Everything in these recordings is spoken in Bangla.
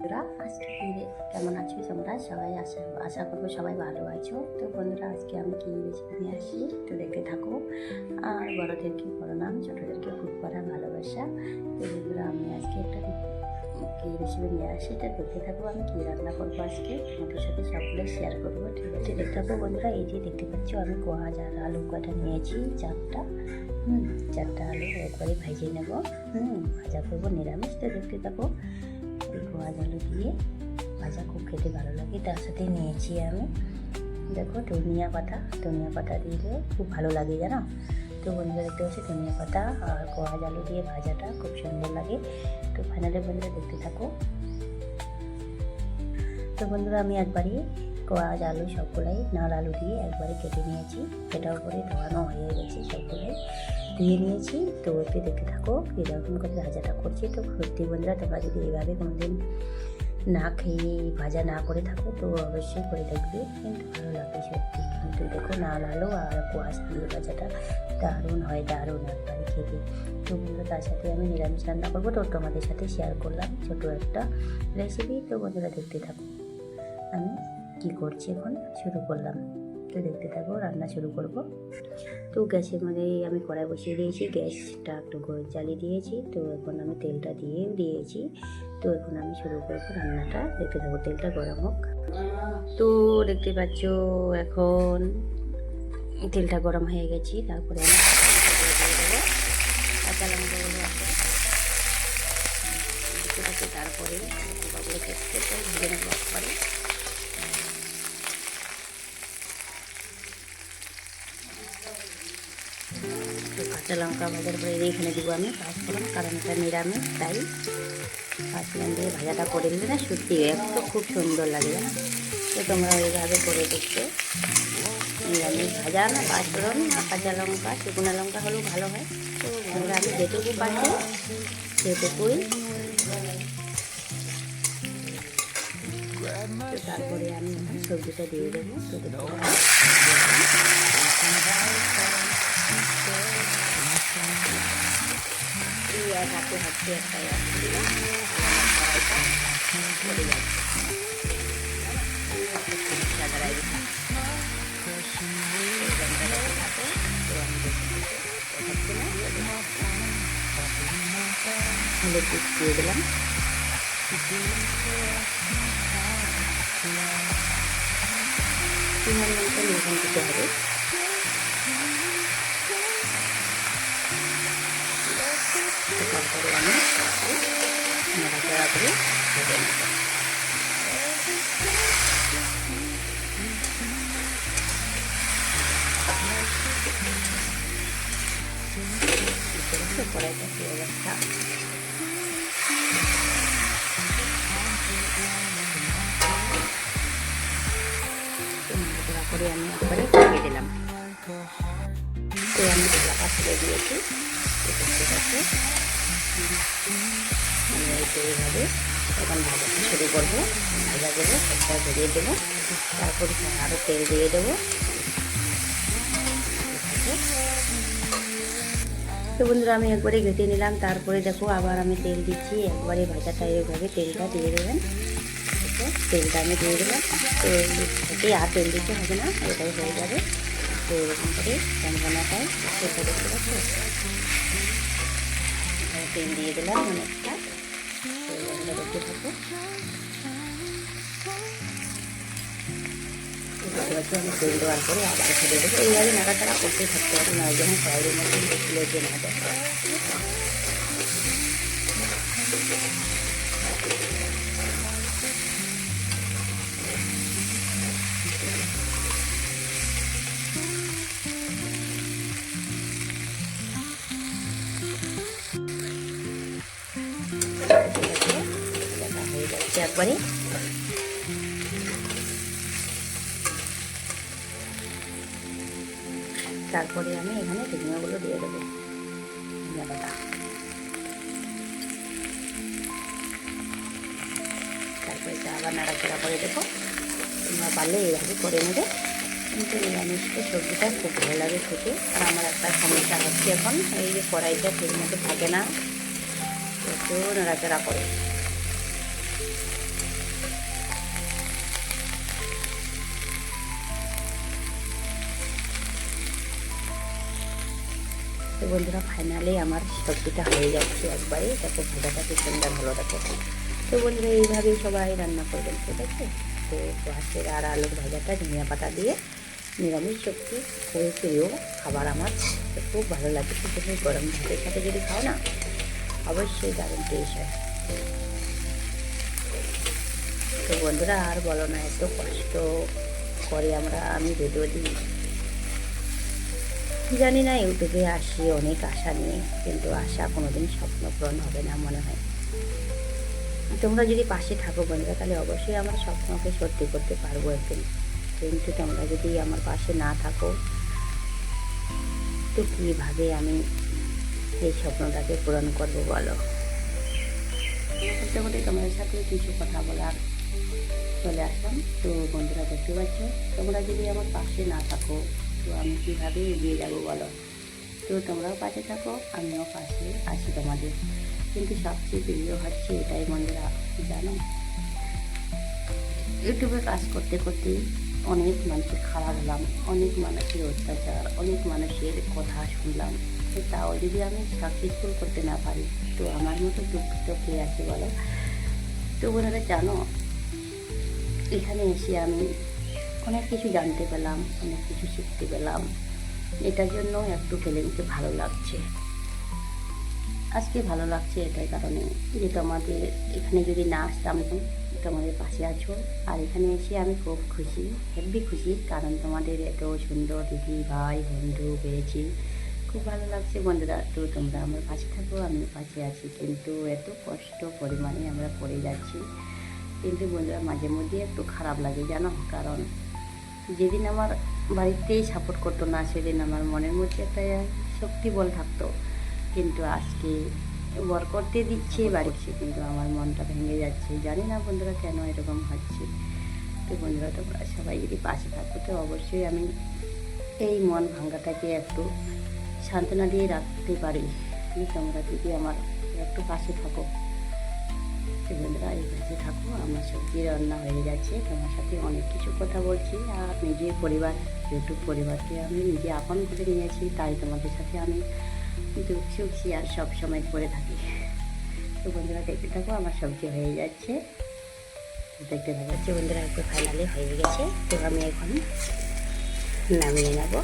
বন্ধুরা, আজকে কি কেমন আছো তোমরা? সবাই আশা আশা করব সবাই ভালো আছো। তো বন্ধুরা, আজকে আমি কি রেসিপি নিয়ে আসি? তো দেখতে থাকো। আর বড়োদেরকে বড় নাম ছোটোদেরকে খুব করা ভালোবাসা। তো বন্ধুরা, আমি আজকে একটা কি রেসিপি নিয়ে আসি? এটা দেখতে থাকব আমি কী রান্না করব আজকে? তোমাদের সাথে সবগুলো শেয়ার করব, ঠিক আছে? দেখতে থাকব বন্ধুরা, এই যে দেখতে পাচ্ছ, আমি কোয়াজ আর আলু কটা নিয়েছি, চারটা। হুম, চারটা আলু একবারে ভাজিয়ে নেব। হুম, ভাজা করব নিরামিষ। তো দেখতে থাকো। এই কোয়াজ আলু দিয়ে ভাজা খুব খেতে ভালো লাগে। তার সাথে নিয়েছি আমি, দেখো ধনিয়া পাতা। ধনিয়া পাতা দিলে খুব ভালো লাগে জানো? তো বন্ধুরা দেখতে পাচ্ছি, ধনিয়া পাতা আর কোয়াজ আলু দিয়ে ভাজাটা খুব সুন্দর লাগে। তো ফাইনালি বন্ধুরা দেখতে থাকো। তো বন্ধুরা আমি একবারই কোয়াজ আলু সবগুলাই নাল আলু দিয়ে একবারে কেটে নিয়েছি। এটার উপরে ধোয়ানো হয়ে গেছে সবগুলাই। ধুয়ে নিয়েছি। তো একটু দেখতে থাকো এরকম করে ভাজাটা করছি। তো সত্যি বন্ধুরা, তোমরা যদি এইভাবে কোনোদিন না খেয়ে ভাজা না করে থাকো, তো অবশ্যই করে দেখবে। কিন্তু ভালো লাগবে সত্যি। কিন্তু দেখো নাল আলু আর কোয়াশ দিয়ে ভাজাটা দারুণ হয়, দারুণ একবারে খেতে। তো বন্ধুরা, তার সাথে আমি নিরামিষ রান্না করব। তো তোমাদের সাথে শেয়ার করলাম ছোটো একটা রেসিপি তো বন্ধুরা, দেখতে থাকো। আমি কি করছি এখন? শুরু করলাম। তো দেখতে থাকো, রান্না শুরু করব। তো গ্যাসের মধ্যে আমি কড়াই বসিয়ে দিয়েছি। গ্যাসটা একটু জ্বালিয়ে দিয়েছি। তো এখন আমি তেলটা দিয়ে দিয়েছি। তো এখন আমি শুরু করব রান্নাটা। দেখতে থাকো, তেলটা গরম হোক। তো দেখতে পাচ্ছ এখন তেলটা গরম হয়ে গেছি। তারপরে আমি তারপরে ভেজে কাঁচা লঙ্কা ভাজার পরে এইখানে দিব আমি। পাঁচফোড়ন কারণ এটা নিরামিষ, তাই পাঁচফোড়ন দিয়ে ভাজাটা করে নিলে না সত্যি এত খুব সুন্দর লাগে। জানো তো তোমরা ওইভাবে করে দেখতে। নিরামিষ ভাজা না পাঁচফোড়ন কাঁচা লঙ্কা, শুকনো লঙ্কা হলেও ভালো হয়। তো বন্ধুরা আমি যেটুকু পাচ্ছি সেটুকুই। তারপরে আমি সবজিটা দিয়ে দেবো। তো দেখতে পাচ্ছি। এই এক হাতে হাতে একটা রাখছি চলে যাচ্ছে সাদারাই হলুদ দিয়ে দিলাম তিন মিনিটটা নির্বাণ দিতে হবে তারপরে আমি নাড়াচাড়া করে ভেজে নেব কড়াইটা কি অবস্থা নাড়াচাড়া করে আমি একবারে দিয়ে দিলাম তো আমি ঢাকা ছেড়ে দিয়েছি দেখতে পাচ্ছি আমি একটু এইভাবে এখন ভাজাটা শুরু করব ভাজাগুলো সবটা ভেজে দেবো তারপরে আরও তেল দিয়ে দেবো তো বন্ধুরা, আমি একবারে ঘেটে নিলাম। তারপরে দেখো, আবার আমি তেল দিচ্ছি। একবারে ভাজাটা এইভাবে তেলটা দিয়ে দেবেন। তেলটা আমি দিয়ে দিলাম। তো এতে আর তেল দিতে হবে না, এটাই হয়ে যাবে। তো এরকম করে সম্পূর্ণটাই সেটা দেখতে পাচ্ছি? তেল দিয়ে দিলাম অনেকটা তো এগুলো দেখতে থাকো দেখতে আমি তেল দেওয়ার পরে আবার ছেড়ে দেবো। এইভাবে নাড়াচাড়া করতে থাকতে হবে, না যখন কয়ের মধ্যে একবারে তারপরে আমি এখানে ধনিয়াগুলো দিয়ে দেবো। তারপরে আবার নাড়াচাড়া করে দেবো। তোমরা পারলে এইভাবে করে নেবে। কিন্তু নিরামিষকে সবজিটা খুব ভালো লাগে খেতে। আর আমার একটা সমস্যা হচ্ছে এখন, এই যে কড়াইটা ঠিক মতো থাকে না। প্রচুর নাড়াচাড়া করে। তো বন্ধুরা ফাইনালি আমার সবজিটা হয়ে যাচ্ছে একবারে। দেখো ভাজাটা কি সুন্দর হলো, দেখো। তো বন্ধুরা, এইভাবেই সবাই রান্না করবেন, ঠিক আছে? তো মাছের আর আলুর ভাজাটা, ধনিয়া পাতা দিয়ে নিরামিষ সবজি খুবই প্রিয় খাবার আমার খুব ভালো লাগে। কিন্তু গরম ভাতের সাথে যদি খাও না, অবশ্যই দারুণ টেস্ট হয়। তো বন্ধুরা, আর বলো না, এত কষ্ট করে আমরা আমি ভিডিও দিই। জানি না, ইউটিউবে আসি, অনেক আশা নিয়ে, কিন্তু আশা কোনোদিন স্বপ্ন পূরণ হবে না মনে হয়। তোমরা যদি পাশে থাকো বন্ধুরা, তাহলে অবশ্যই আমার স্বপ্নকে সত্যি করতে পারব একদিন। কিন্তু তোমরা যদি আমার পাশে না থাকো, তো কীভাবে আমি এই স্বপ্নটাকে পূরণ করব বলো? করতে তোমাদের সাথে কিছু কথা বলার চলে আসলাম। তো বন্ধুরা, দেখতে পাচ্ছ, তোমরা যদি আমার পাশে না থাকো তো আমি কীভাবে এগিয়ে যাব বলো? তো তোমরাও পাশে থাকো, আমিও পাশে আছি তোমাদের। কিন্তু সবচেয়ে প্রিয় হচ্ছে এটাই বন্ধুরা জানো? ইউটিউবে কাজ করতে করতে অনেক মানুষের খারাপ হলাম, অনেক মানুষের অত্যাচার, অনেক মানুষের কথা শুনলাম। তো তাও যদি আমি সাকসেসফুল করতে না পারি, তো আমার মতো দুঃখিত কে আছে বলো? তো বোনেরা জানো, এখানে এসে আমি অনেক কিছু জানতে পেলাম, অনেক কিছু শিখতে পেলাম। এটার জন্য একটু ফিলিংসে ভালো লাগছে। আজকে ভালো লাগছে এটাই কারণে যে তোমাদের এখানে যদি না আসতাম তোমাদের পাশে আছো। আর এখানে এসে আমি খুব খুশি হেভি খুশি, কারণ তোমাদের এত সুন্দর দিদি, ভাই, বন্ধু পেয়েছি। খুব ভালো লাগছে বন্ধুরা, তো তোমরা আমার পাশে থাকো আমি পাশে আছি। কিন্তু এত কষ্ট পরিমাণে আমরা পড়ে যাচ্ছি। কিন্তু বন্ধুরা, মাঝে মধ্যে একটু খারাপ লাগে, জানো? কারণ যেদিন আমার বাড়িতেই সাপোর্ট করতো না সেদিন আমার মনের মধ্যে একটা শক্তি বল থাকতো। কিন্তু আজকে বর করতে দিচ্ছে বাড়িছে কিন্তু আমার মনটা ভেঙে যাচ্ছে। জানি না বন্ধুরা কেন এরকম হচ্ছে। তো বন্ধুরা তোমরা সবাই যদি পাশে থাকো তো অবশ্যই আমি এই মন ভাঙ্গাটাকে একটু সান্ত্বনা দিয়ে রাখতে পারি। তোমরা যদি আমার একটু পাশে থাকো। তো বন্ধুরা, এই থাকো আমার সবজি রান্না হয়ে যাচ্ছে তোমার সাথে অনেক কিছু কথা বলছি। আর নিজের পরিবার ইউটিউব পরিবারকে আমি নিজে আপন করে নিয়েছি, তাই তোমাদের সাথে আমি দুঃখ সুখ শেয়ার সবসময় করে থাকি। তো বন্ধুরা, দেখতে থাকো, আমার সবজি হয়ে যাচ্ছে। দেখতে হচ্ছে বন্ধুরা, একটু ফাইনালি হয়ে গেছে। তো আমি এখন নামিয়ে নেব।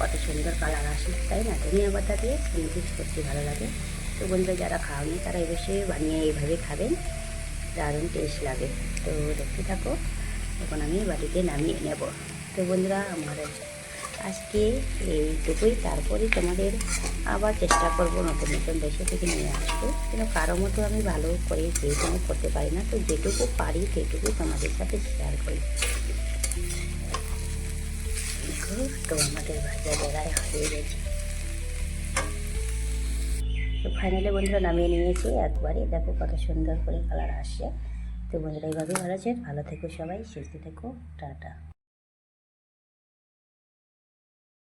কত সুন্দর কালার আসে, তাই না? ধনিয়া পাতা দিয়ে স্যান্ডউইচ করতে ভালো লাগে। তো বন্ধুরা, যারা খাওয়ানি তারা অবশ্যই বানিয়ে এইভাবে খাবেন। দারুণ টেস্ট লাগে। তো দেখতে থাকো তখন আমি বাড়িতে নামিয়ে নেব। তো বন্ধুরা, আমার আজকে এইটুকুই। তারপরে তোমাদের আবার চেষ্টা করব নতুন নতুন দেশে থেকে নিয়ে আসব কিন্তু কারও মতো আমি ভালো করে যেটুকু করতে পারি না। তো যেটুকু পারি সেটুকু তোমাদের সাথে শেয়ার করি। তো আমাদের ভাজা বেড়ায় হয়ে গেছে তো ফাইনালি বন্ধুরা নামিয়ে নিয়েছি একবারে দেখো কত সুন্দর করে কালার আসছে তো বন্ধুরা এইভাবে ভালো আছে ভালো থেকো সবাই সুস্থ থেকো টাটা